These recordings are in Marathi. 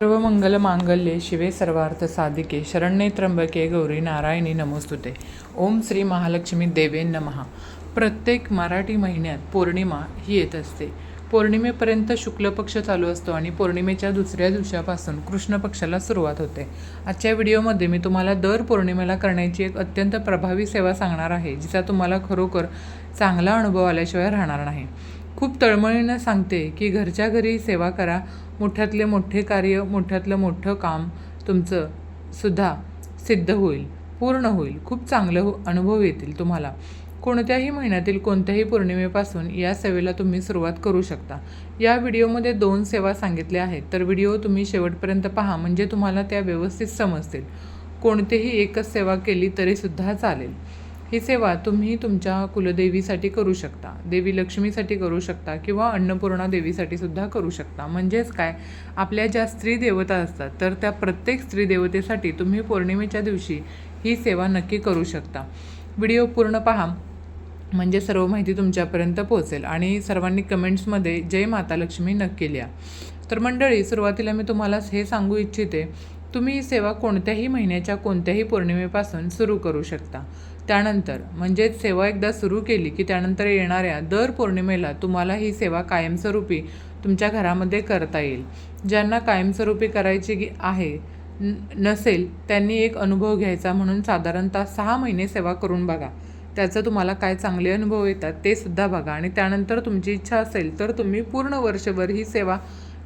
सर्व मंगल मांगल्ये शिवे सर्वार्थ साधिके शरण्ये त्र्यंबके गौरी नारायणी नमोस्तुते. ओम श्री महालक्ष्मी देवे नमहा. प्रत्येक मराठी महिन्यात पौर्णिमा ही येत असते. पौर्णिमेपर्यंत शुक्ल पक्ष चालू असतो आणि पौर्णिमेच्या दुसऱ्या दिवसापासून कृष्ण पक्षाला सुरुवात होते. आजच्या व्हिडिओमध्ये मी तुम्हाला दर पौर्णिमेला करण्याची एक अत्यंत प्रभावी सेवा सांगणार आहे जिचा तुम्हाला खरोखर चांगला अनुभव आल्याशिवाय राहणार नाही. खूप तळमळीनं सांगते की घरच्या घरी सेवा करा मोठ्यातले मोठे कार्य मोठ्यातलं मोठं काम तुमचं सुद्धा सिद्ध होईल पूर्ण होईल. खूप चांगलं हो अनुभव येतील तुम्हाला. कोणत्याही महिन्यातील कोणत्याही पौर्णिमेपासून या सेवेला तुम्ही सुरुवात करू शकता. या व्हिडिओमध्ये दोन सेवा सांगितल्या आहेत. तर व्हिडिओ तुम्ही शेवटपर्यंत पहा म्हणजे तुम्हाला त्या व्यवस्थित समजतील. कोणतीही एकच सेवा केली तरीसुद्धा चालेल. ही सेवा तुम्ही तुमच्या कुलदेवीसाठी करू शकता देवी लक्ष्मीसाठी करू शकता किंवा अन्नपूर्णा देवीसाठी सुद्धा करू शकता. म्हणजेच काय? आपल्या ज्या स्त्री देवता असतात तर त्या प्रत्येक स्त्री देवतेसाठी तुम्ही पौर्णिमेच्या दिवशी ही सेवा नक्की करू शकता. व्हिडिओ पूर्ण पहा म्हणजे सर्व माहिती तुमच्यापर्यंत पोहोचेल आणि सर्वांनी कमेंट्समध्ये जय माता लक्ष्मी नक्की लिहा. तर मंडळी सुरुवातीला मी तुम्हाला हे सांगू इच्छिते तुम्ही ही सेवा कोणत्याही महिन्याच्या कोणत्याही पौर्णिमेपासून सुरू करू शकता. त्यानंतर म्हणजेच सेवा एकदा सुरू केली की त्यानंतर येणाऱ्या दर पौर्णिमेला तुम्हाला ही सेवा कायमस्वरूपी तुमच्या घरामध्ये करता येईल. ज्यांना कायमस्वरूपी करायची गी- आहे नसेल त्यांनी एक अनुभव घ्यायचा म्हणून साधारणतः सहा महिने सेवा करून बघा. त्याचं तुम्हाला काय चांगले अनुभव येतात ते सुद्धा बघा आणि त्यानंतर तुमची इच्छा असेल तर तुम्ही पूर्ण वर्षभर ही सेवा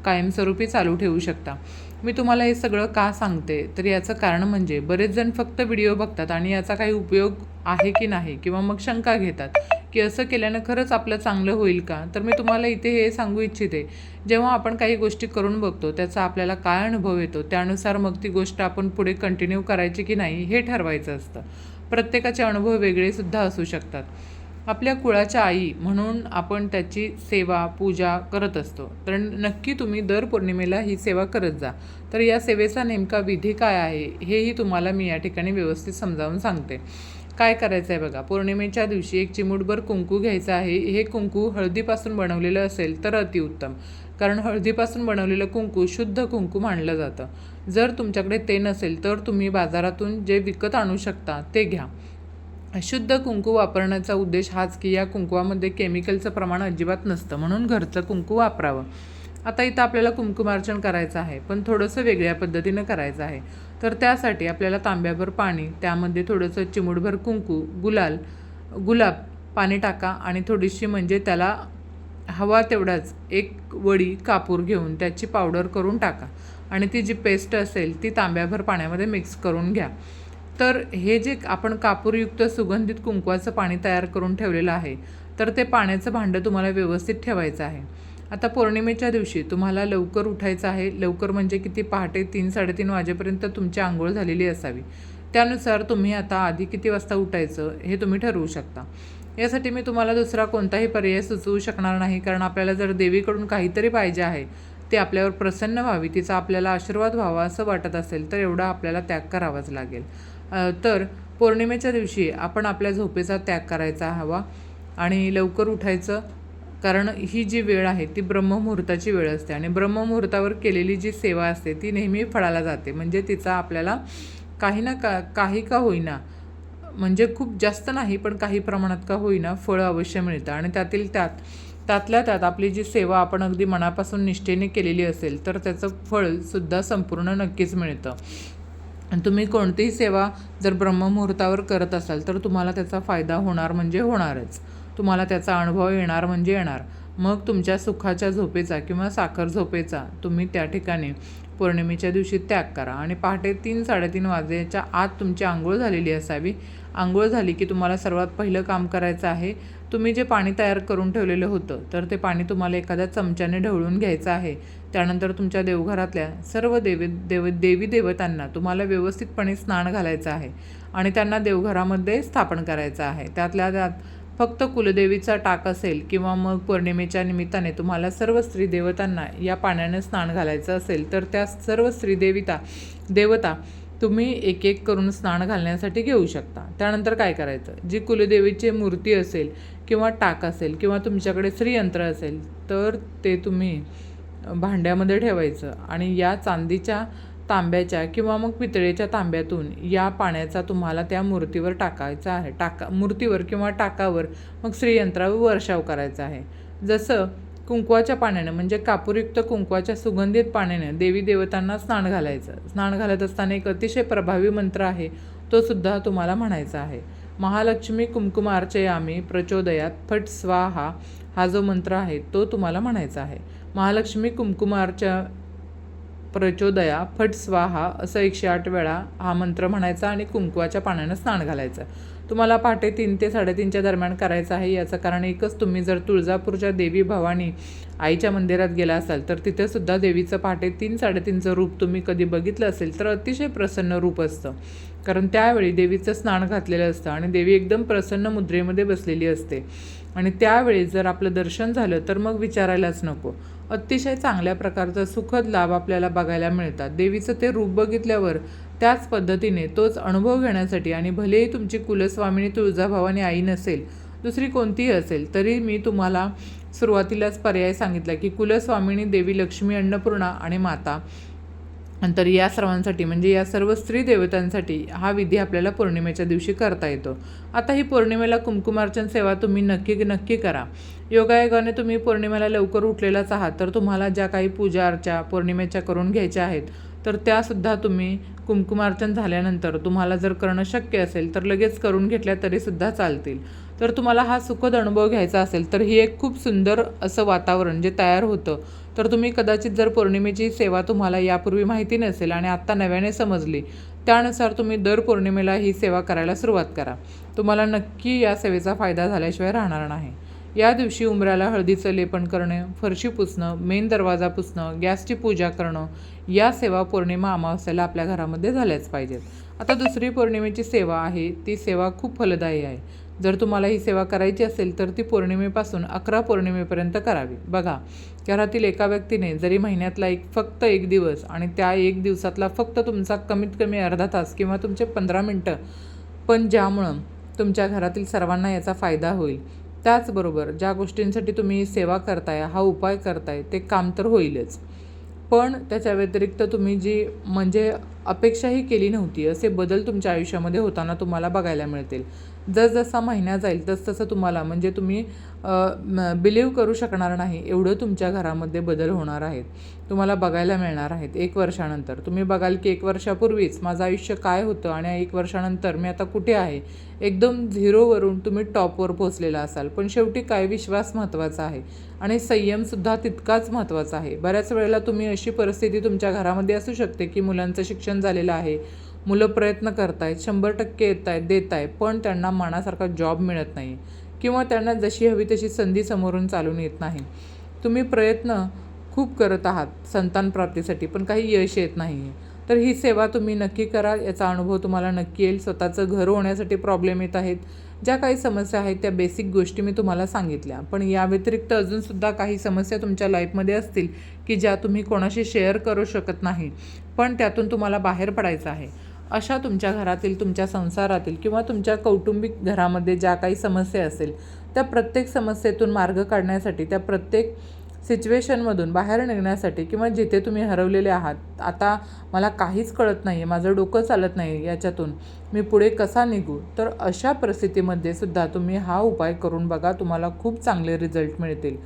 कायमस्वरूपी चालू ठेवू शकता. मी तुम्हाला हे सगळं का सांगते? तर याचं कारण म्हणजे बरेच जण फक्त व्हिडिओ बघतात आणि याचा काही उपयोग आहे की नाही किंवा मग शंका घेतात की असं केल्यानं खरंच आपलं चांगलं होईल का? तर मी तुम्हाला इथे हे सांगू इच्छिते. जेव्हा आपण काही गोष्टी करून बघतो त्याचा आपल्याला काय अनुभव येतो? त्यानुसार मग ती गोष्ट आपण पुढे कंटिन्यू करायची की नाही हे ठरवायचं असतं. प्रत्येकाचे अनुभव वेगळेसुद्धा असू शकतात. आपल्या कुळाच्या आई म्हणून आपण त्याची सेवा पूजा करत असतो. तर नक्की तुम्ही दर पौर्णिमेला ही सेवा करत जा. तर या सेवेचा नेमका विधी काय आहे हेही तुम्हाला मी या ठिकाणी व्यवस्थित समजावून सांगते. काय करायचं आहे बघा पौर्णिमेच्या दिवशी एक चिमूटभर कुंकू घ्यायचं आहे. हे कुंकू हळदीपासून बनवलेलं असेल तर अतिउत्तम कारण हळदीपासून बनवलेलं कुंकू शुद्ध कुंकू मानलं जातं. जर तुमच्याकडे ते नसेल तर तुम्ही बाजारातून जे विकत आणू शकता ते घ्या. शुद्ध कुंकू वापरण्याचा उद्देश हाच की या कुंकवामध्ये केमिकलचं प्रमाण अजिबात नसतं. म्हणून घरचं कुंकू वापरावं. आता इथं आपल्याला कुंकुमार्चन करायचं आहे पण थोडंसं वेगळ्या पद्धतीनं करायचं आहे. तर त्यासाठी आपल्याला तांब्याभर पाणी त्यामध्ये थोडंसं चिमूटभर कुंकू गुलाल गुलाब पाणी टाका आणि थोडीशी म्हणजे त्याला हवा तेवढाच एक वडी कापूर घेऊन त्याची पावडर करून टाका. आणि ती जी पेस्ट असेल ती तांब्याभर पाण्यामध्ये मिक्स करून घ्या. तर हे जे आपण कापूरयुक्त सुगंधित कुंकवाचं पाणी तयार करून ठेवलेलं आहे तर ते पाण्याचं भांडं तुम्हाला व्यवस्थित ठेवायचं आहे. आता पौर्णिमेच्या दिवशी तुम्हाला लवकर उठायचं आहे. लवकर म्हणजे किती? पहाटे तीन साडेतीन वाजेपर्यंत तुमची आंघोळ झालेली असावी. त्यानुसार तुम्ही आता आधी किती वाजता उठायचं हे तुम्ही ठरवू शकता. यासाठी मी तुम्हाला दुसरा कोणताही पर्याय सुचवू शकणार नाही कारण आपल्याला जर देवीकडून काहीतरी पाहिजे आहे ते आपल्यावर प्रसन्न व्हावी तिचा आपल्याला आशीर्वाद व्हावा असं वाटत असेल तर एवढा आपल्याला त्याग करावाच लागेल. तर पौर्णिमेच्या दिवशी आपण आपल्या झोपेचा त्याग करायचा हवा आणि लवकर उठायचं. कारण ही जी वेळ आहे ती ब्रह्ममुहूर्ताची वेळ असते आणि ब्रह्ममुहूर्तावर केलेली जी सेवा असते ती नेहमी फळाला जाते. म्हणजे तिचा आपल्याला काही ना का काही का होईना म्हणजे खूप जास्त नाही पण काही प्रमाणात का होईना फळं अवश्य मिळतं. आणि त्यातील त्यात त्यातल्या त्यात आपली जी सेवा आपण अगदी मनापासून निष्ठेने केलेली असेल तर त्याचं फळसुद्धा संपूर्ण नक्कीच मिळतं. तुम्ही कोणतीही सेवा जर ब्रह्ममुहूर्तावर करत असाल तर तुम्हाला त्याचा फायदा होणार म्हणजे होणारच. तुम्हाला त्याचा अनुभव येणार म्हणजे येणार. मग तुमच्या सुखाच्या झोपेचा किंवा साखर झोपेचा तुम्ही त्या ठिकाणी पौर्णिमेच्या दिवशी त्याग करा. आणि पहाटे तीन साडेतीन वाजेच्या आत तुमची आंघोळ झालेली असावी. आंघोळ झाली की तुम्हाला सर्वात पहिलं काम करायचं आहे तुम्ही जे पाणी तयार करून ठेवलेलं होतं तर ते पाणी तुम्हाला एखाद्या चमच्याने ढवळून घ्यायचं आहे. त्यानंतर तुमच्या देवघरातल्या सर्व देवी देव देवी देवतांना तुम्हाला व्यवस्थितपणे स्नान घालायचं आहे आणि त्यांना देवघरामध्ये स्थापन करायचं आहे. त्यातल्या त्यात फक्त कुलदेवीचा टाक असेल किंवा मग पौर्णिमेच्या निमित्ताने तुम्हाला सर्व स्त्री देवतांना या पाण्याने स्नान घालायचं असेल तर त्या सर्व स्त्री देविता देवता तुम्ही एक एक करून स्नान घालण्यासाठी घेऊ शकता. त्यानंतर काय करायचं? जी कुलदेवीची मूर्ती असेल किंवा टाक असेल किंवा तुमच्याकडे श्रीयंत्र असेल तर ते तुम्ही भांड्यामध्ये ठेवायचं आणि या चांदीच्या तांब्याच्या किंवा मग पितळेच्या तांब्यातून या पाण्याचा तुम्हाला त्या मूर्तीवर टाकायचा आहे. टाका मूर्तीवर किंवा टाकावर मग श्रीयंत्रावर वर्षाव करायचा आहे. जसं कुंकवाच्या पाण्याने म्हणजे कापूरयुक्त कुंकवाच्या सुगंधित पाण्याने देवी देवतांना स्नान घालायचं. स्नान घालत असताना एक अतिशय प्रभावी मंत्र आहे तो सुद्धा तुम्हाला म्हणायचा आहे. महालक्ष्मी कुंकुमार्चयामी प्रचोदयात फट स्वाहा हा जो मंत्र आहे तो तुम्हाला म्हणायचा आहे. महालक्ष्मी कुमकुमारच्या प्रचोदया फट स्वाहा असं एकशे आठ वेळा हा मंत्र म्हणायचा आणि कुंकवाच्या पाण्यानं स्नान घालायचं. तुम्हाला पहाटे तीन ते साडेतीनच्या दरम्यान करायचं आहे याचं कारण एकच तुम्ही जर तुळजापूरच्या देवी भवानी आईच्या मंदिरात गेला असाल तर तिथेसुद्धा देवीचं पहाटे तीन साडेतीनचं रूप तुम्ही कधी बघितलं असेल तर अतिशय प्रसन्न रूप असतं. कारण त्यावेळी देवीचं स्नान घातलेलं असतं आणि देवी एकदम प्रसन्न मुद्रेमध्ये बसलेली असते. आणि त्यावेळी जर आपलं दर्शन झालं तर मग विचारायलाच नको. अतिशय चांगल्या प्रकारचा सुखद लाभ आपल्याला बघायला मिळतात. देवीचं ते रूप बघितल्यावर त्याच पद्धतीने तोच अनुभव घेण्यासाठी आणि भलेही तुमची कुलस्वामिनी तुळजाभवानी आई नसेल दुसरी कोणतीही असेल तरी मी तुम्हाला सुरुवातीलाच पर्याय सांगितला की कुलस्वामिनी देवी लक्ष्मी अन्नपूर्णा आणि माता नंतर या सर्वांसाठी म्हणजे या सर्व स्त्री देवतांसाठी हा विधी आपल्याला पौर्णिमेच्या दिवशी करता येतो. आता ही पौर्णिमेला कुमकुमार्चन सेवा तुम्ही नक्की नक्की करा. योगायोगाने तुम्ही पौर्णिमेला लवकर उठलेलाच आहात तर तुम्हाला ज्या काही पूजा अर्चा पौर्णिमेच्या करून घ्यायच्या आहेत तर त्यासुद्धा तुम्ही कुमकुमार्चन झाल्यानंतर तुम्हाला जर करणं शक्य असेल तर लगेच करून घेतल्या तरीसुद्धा चालतील. तर तुम्हाला हा सुखद अनुभव घ्यायचा असेल तर ही एक खूप सुंदर असं वातावरण जे तयार होतं. तर तुम्ही कदाचित जर पौर्णिमेची सेवा तुम्हाला यापूर्वी माहिती नसेल आणि आत्ता नव्याने समजली त्यानुसार तुम्ही दर पौर्णिमेला ही सेवा करायला सुरुवात करा. तुम्हाला नक्की या सेवेचा फायदा झाल्याशिवाय राहणार नाही. या दिवशी उंबऱ्याला हळदीचं लेपन करणे फरशी पुसणं मेन दरवाजा पुसणं गॅसची पूजा करणं या सेवा पौर्णिमा अमावस्याला आपल्या घरामध्ये झाल्याच पाहिजेत. आता दुसरी पौर्णिमेची सेवा आहे ती सेवा खूप फलदायी आहे. जर तुम्हाला ही सेवा करायची असेल तर ती पौर्णिमेपासून अकरा पौर्णिमेपर्यंत करावी. बघा घरातील एका व्यक्तीने जरी महिन्यातला एक फक्त एक दिवस आणि त्या एक दिवसातला फक्त तुमचा कमीत कमी अर्धा तास किंवा तुमचे पंधरा मिनटं पण ज्यामुळं तुमच्या घरातील सर्वांना याचा फायदा होईल. त्याचबरोबर ज्या गोष्टींसाठी तुम्ही सेवा करताय हा उपाय करताय ते काम तर होईलच. पण त्याच्या व्यतिरिक्त तुम्ही जी म्हणजे अपेक्षाही केली नव्हती असे बदल तुमच्या आयुष्यामध्ये होताना तुम्हाला बघायला मिळतील. जसजसा महिना जाईल तसतसं तुम्हाला म्हणजे तुम्ही बिलीव करू शकणार नाही एवढं तुमच्या घरामध्ये बदल होणार आहेत. तुम्हाला बघायला मिळणार आहेत एक वर्षानंतर. तुम्ही बघाल की एक वर्षापूर्वीच माझं आयुष्य काय होतं आणि एक वर्षानंतर मी आता कुठे आहे? एकदम झिरोवरून तुम्ही टॉपवर पोचलेला असाल. पण शेवटी काय विश्वास महत्त्वाचा आहे? आणि संयमसुद्धा तितकाच महत्त्वाचा आहे. बऱ्याच वेळेला तुम्ही अशी परिस्थिती तुमच्या घरामध्ये असू शकते की मुलांचं शिक्षण झालेलं आहे मुलं प्रयत्न करतायत शंभर टक्के येत आहेत देत आहे पण त्यांना मनासारखा जॉब मिळत नाही. किंवा त्यांना जशी हवी तशी संधी समोरून चालून येत नाही. तुम्ही प्रयत्न खूप करत आहात संतान प्राप्तीसाठी पण काही यश येत नाही. तर ही सेवा तुम्ही नक्की करा याचा अनुभव तुम्हाला नक्की येईल. स्वतःचं घर होण्यासाठी प्रॉब्लेम येत आहेत. ज्या काही समस्या आहेत त्या बेसिक गोष्टी मी तुम्हाला सांगितल्या. पण या व्यतिरिक्त अजूनसुद्धा काही समस्या तुमच्या लाईफमध्ये असतील की ज्या तुम्ही कोणाशी शेअर करू शकत नाही पण त्यातून तुम्हाला बाहेर पडायचं आहे. अशा तुमच्या घरातील तुमच्या संसारातील किंवा तुमच्या कौटुंबिक घरामध्ये ज्या काही समस्या असेल त्या प्रत्येक समस्येतून मार्ग काढण्यासाठी त्या प्रत्येक सिच्युएशनमधून बाहेर निघण्यासाठी किंवा जिथे तुम्ही हरवलेले आहात आता मला काहीच कळत नाही आहे माझं डोकं चालत नाही याच्यातून मी पुढे कसा निघू? तर अशा परिस्थितीमध्ये सुद्धा तुम्ही हा उपाय करून बघा तुम्हाला खूप चांगले रिझल्ट मिळतील.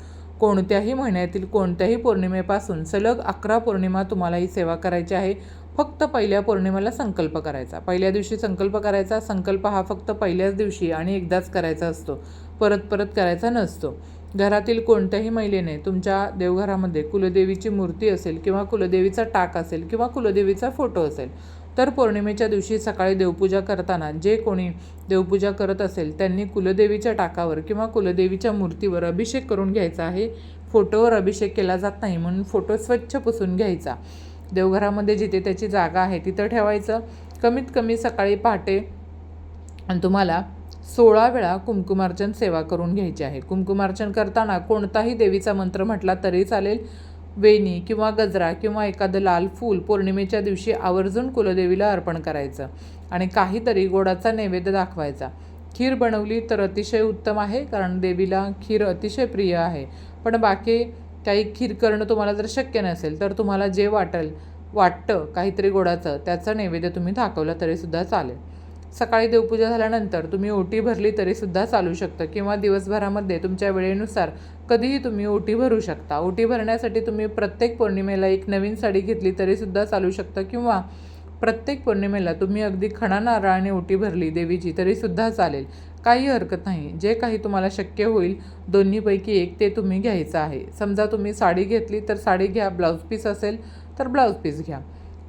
कोणत्याही महिन्यातील कोणत्याही पौर्णिमेपासून सलग अकरा पौर्णिमा तुम्हाला ही सेवा करायची आहे. फक्त पहिल्या पौर्णिमेला संकल्प करायचा. पहिल्या दिवशी संकल्प करायचा. संकल्प हा फक्त पहिल्याच दिवशी आणि एकदाच करायचा असतो. परत परत करायचा नसतो. घरातील कोणत्याही महिलेने तुमच्या देवघरामध्ये कुलदेवीची मूर्ती असेल किंवा कुलदेवीचा टाक असेल किंवा कुलदेवीचा फोटो असेल तर पौर्णिमेच्या दिवशी सकाळी देवपूजा करताना जे कोणी देवपूजा करत असेल त्यांनी कुलदेवीच्या टाकावर किंवा कुलदेवीच्या मूर्तीवर अभिषेक करून घ्यायचा आहे. फोटोवर अभिषेक केला जात नाही म्हणून फोटो स्वच्छ पुसून घ्यायचा. देवघरामध्ये जिथे त्याची जागा आहे तिथं ठेवायचं. कमीत कमी सकाळी पहाटे आणि तुम्हाला सोळा वेळा कुंकुमार्चन सेवा करून घ्यायची आहे. कुंकुमार्चन करताना कोणताही देवीचा मंत्र म्हटला तरी चालेल. वेणी किंवा गजरा किंवा एखादं लाल फूल पौर्णिमेच्या दिवशी आवर्जून कुलदेवीला अर्पण करायचं आणि काहीतरी गोडाचा नैवेद्य दाखवायचा. खीर बनवली तर अतिशय उत्तम आहे कारण देवीला खीर अतिशय प्रिय आहे. पण बाकी काही खीर करणं तुम्हाला जर शक्य नसेल तर तुम्हाला जे वाटेल वाटतं काहीतरी गोडाचं त्याचं नैवेद्य तुम्ही दाखवलं तरीसुद्धा चालेल. सकाळी देवपूजा झाल्यानंतर तुम्ही ओटी भरली तरीसुद्धा चालू शकतं किंवा दिवसभरामध्ये तुमच्या वेळेनुसार कधीही तुम्ही ओटी भरू शकता. ओटी भरण्यासाठी तुम्ही प्रत्येक पौर्णिमेला एक नवीन साडी घेतली तरीसुद्धा चालू शकतं किंवा प्रत्येक पौर्णिमेला तुम्ही अगदी खणा नारळाने ओटी भरली देवीची तरीसुद्धा चालेल. काही हरकत नाही. जे काही तुम्हाला शक्य होईल दोन्हीपैकी एक ते तुम्ही घ्यायचं आहे. समजा तुम्ही साडी घेतली तर साडी घ्या ब्लाऊज पीस असेल तर ब्लाऊज पीस घ्या.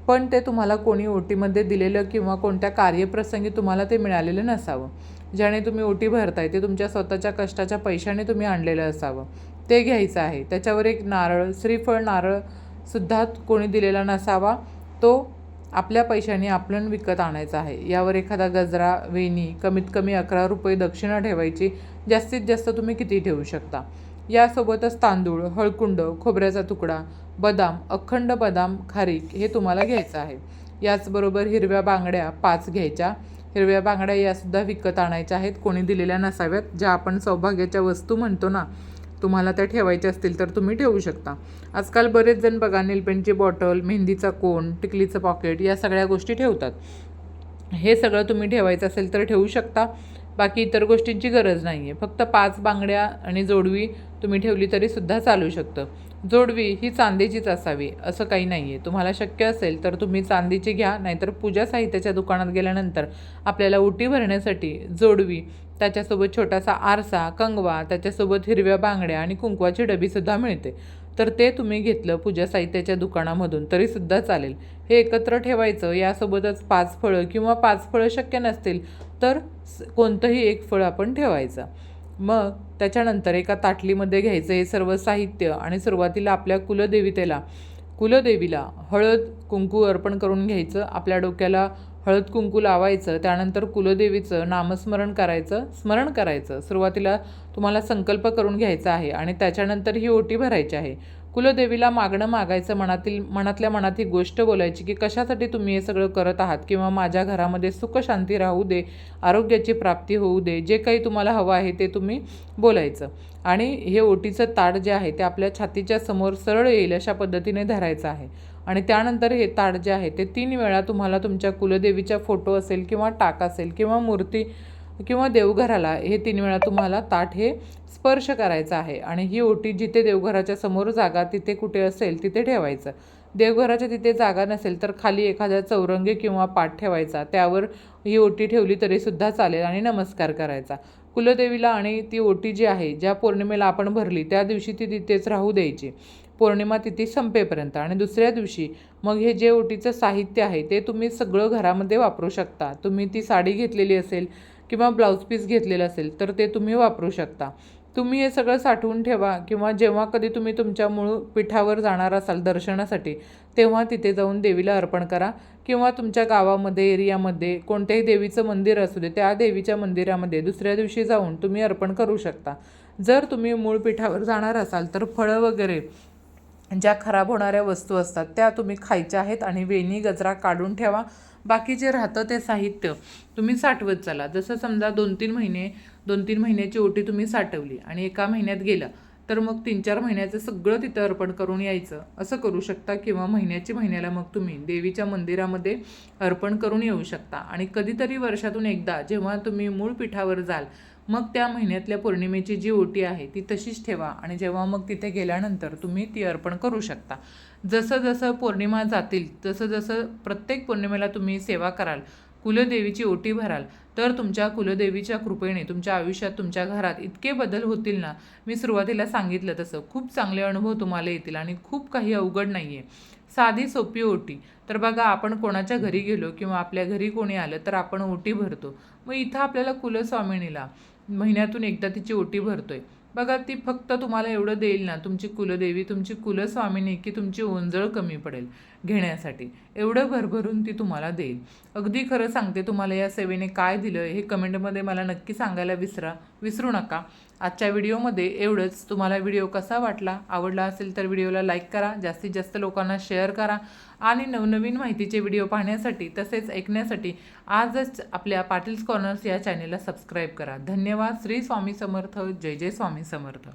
पण ते तुम्हाला कोणी ओटीमध्ये दिलेलं किंवा कोणत्या कार्यप्रसंगी तुम्हाला ते मिळालेलं नसावं. ज्याने तुम्ही ओटी भरताय ते तुमच्या स्वतःच्या कष्टाच्या पैशाने तुम्ही आणलेलं असावं. ते घ्यायचं आहे. त्याच्यावर एक नारळ श्रीफळ नारळसुद्धा कोणी दिलेला नसावा. तो आपल्या पैशाने आपण विकत आणायचा आहे. यावर एखादा गजरा वेणी कमीत कमी अकरा रुपये दक्षिणा ठेवायची जास्तीत जास्त तुम्ही किती ठेवू शकता? यासोबतच तांदूळ हळकुंड खोबऱ्याचा तुकडा बदाम अखंड बदाम खारीक हे तुम्हाला घ्यायचं आहे. याचबरोबर हिरव्या बांगड्या पाच घ्यायच्या. हिरव्या बांगड्या यासुद्धा विकत आणायच्या आहेत. कोणी दिलेल्या नसाव्यात. ज्या आपण सौभाग्याच्या वस्तू म्हणतो ना तुम्हाला त्या ठेवायच्या असतील तर तुम्ही ठेवू शकता. आजकाल बरेच जण बघा नेलपेंटची बॉटल मेहंदीचा कोण टिकलीचं पॉकेट या सगळ्या गोष्टी ठेवतात. हे सगळं तुम्ही ठेवायचं असेल तर ठेवू शकता. बाकी इतर गोष्टींची गरज नाही आहे फक्त पाच बांगड्या आणि जोडवी तुम्ही ठेवली तरीसुद्धा चालू शकतं. जोडवी ही चांदीचीच असावी असं काही नाही आहे तुम्हाला शक्य असेल तर तुम्ही चांदीची घ्या नाहीतर पूजा साहित्याच्या दुकानात गेल्यानंतर आपल्याला उटी भरण्यासाठी जोडवी त्याच्यासोबत छोटासा आरसा कंगवा त्याच्यासोबत हिरव्या बांगड्या आणि कुंकवाची डबीसुद्धा मिळते. तर ते तुम्ही घेतलं पूजा साहित्याच्या दुकानामधून तरीसुद्धा चालेल. हे एकत्र ठेवायचं यासोबतच पाच फळं किंवा पाच फळं शक्य नसतील तर कोणतंही एक फळ आपण ठेवायचं. मग त्याच्यानंतर एका ताटलीमध्ये घ्यायचं हे सर्व साहित्य आणि सुरुवातीला आपल्या कुलदेवितेला कुलदेवीला हळद कुंकू अर्पण करून घ्यायचं. आपल्या डोक्याला हळद कुंकू लावायचं त्यानंतर कुलदेवीचं नामस्मरण करायचं स्मरण करायचं. सुरुवातीला तुम्हाला संकल्प करून घ्यायचा आहे आणि त्याच्यानंतर ही ओटी भरायची आहे. कुलदेवीला मागणं मागायचं मनातील मनातल्या मनात ही गोष्ट बोलायची की कशासाठी तुम्ही हे सगळं करत आहात किंवा माझ्या घरामध्ये सुख शांती राहू दे आरोग्याची प्राप्ती होऊ दे जे काही तुम्हाला हवं आहे ते तुम्ही बोलायचं. आणि हे ओटीचं ताट जे आहे ते आपल्या छातीच्या समोर सरळ येईल अशा पद्धतीने धरायचं आहे. आणि त्यानंतर हे ताट जे आहे ते तीन वेळा तुम्हाला तुमच्या कुलदेवीचा फोटो असेल किंवा टाक असेल किंवा मूर्ती किंवा देवघराला हे तीन वेळा तुम्हाला ताट हे स्पर्श करायचा आहे. आणि ही ओटी जिथे देवघराच्या समोर जागा तिथे कुठे असेल तिथे ठेवायचं. देवघराच्या तिथे जागा नसेल तर खाली एखाद्या चौरंगी किंवा पाठ ठेवायचा. त्यावर ही ओटी ठेवली तरीसुद्धा चालेल आणि नमस्कार करायचा. कुलदेवीला आणि ती ओटी जी आहे ज्या पौर्णिमेला आपण भरली त्या दिवशी ती तिथेच राहू द्यायची. पौर्णिमा तिथी संपेपर्यंत. आणि दुसऱ्या दिवशी मग हे जे ओटीचं साहित्य आहे ते तुम्ही सगळं घरामध्ये वापरू शकता. तुम्ही ती साडी घेतलेली असेल किंवा ब्लाऊज पीस घेतलेलं असेल तर ते तुम्ही वापरू शकता. तुम्ही हे सगळं साठवून ठेवा किंवा जेव्हा कधी तुम्ही तुमच्या मूळ पीठावर जाणार असाल दर्शनासाठी तेव्हा तिथे जाऊन देवीला अर्पण करा. किंवा तुमच्या गावामध्ये एरियामध्ये कोणत्याही देवीचं मंदिर असू दे त्या देवीच्या मंदिरामध्ये दुसऱ्या दिवशी जाऊन तुम्ही अर्पण करू शकता. जर तुम्ही मूळ पीठावर जाणार असाल तर फळं वगैरे ज्या खराब होणाऱ्या वस्तू असतात त्या तुम्ही खायच्या आहेत आणि वेणी गजरा काढून ठेवा. बाकी जे राहतं ते साहित्य तुम्ही साठवत चला. जसं समजा दोन तीन महिने दोन तीन महिन्याची ओटी तुम्ही साठवली आणि एका महिन्यात गेला तर मग तीन चार महिन्याचं सगळं तिथं अर्पण करून यायचं. असं करू शकता किंवा महिन्याची महिन्याला मग तुम्ही देवीच्या मंदिरामध्ये अर्पण करून येऊ शकता. आणि कधीतरी वर्षातून एकदा जेव्हा तुम्ही मूळ पीठावर जाल मग त्या महिन्यातल्या पौर्णिमेची जी ओटी आहे ती तशीच ठेवा आणि जेव्हा मग तिथे गेल्यानंतर तुम्ही ती अर्पण करू शकता. जसं जसं पौर्णिमा जातील तसं जसं प्रत्येक पौर्णिमेला तुम्ही सेवा कराल कुलदेवीची ओटी भराल तर तुमच्या कुलदेवीच्या कृपेने तुमच्या आयुष्यात तुमच्या घरात इतके बदल होतील ना? मी सुरुवातीला सांगितलं तसं. खूप चांगले अनुभव तुम्हाला येतील आणि खूप काही अवघड नाही आहे साधी सोपी ओटी. तर बघा आपण कोणाच्या घरी गेलो किंवा आपल्या घरी कोणी आलं तर आपण ओटी भरतो. मग इथं आपल्याला कुलस्वामिनीला महिन्यातून एकदा तिची ओटी भरतोय. बघा ती फक्त तुम्हाला एवढं देईल ना तुमची कुलदेवी तुमची कुलस्वामिनी की तुमची ओंजळ कमी पडेल घेण्यासाठी. एवढं भरभरून ती तुम्हाला देईल. अगदी खरं सांगते तुम्हाला या सेवेने काय दिलं हे कमेंटमध्ये मला नक्की सांगायला विसरा विसरू नका. आजच्या व्हिडिओमध्ये एवढंच. तुम्हाला व्हिडिओ कसा वाटला आवडला असेल तर व्हिडिओला लाईक करा जास्तीत जास्त लोकांना शेअर करा आणि नवनवीन माहितीचे व्हिडिओ पाहण्यासाठी तसेच ऐकण्यासाठी आजच आपल्या पाटील्स कॉर्नर्स या चॅनेलला सबस्क्राईब करा. धन्यवाद. श्री स्वामी समर्थ. जय जय स्वामी समर्थ.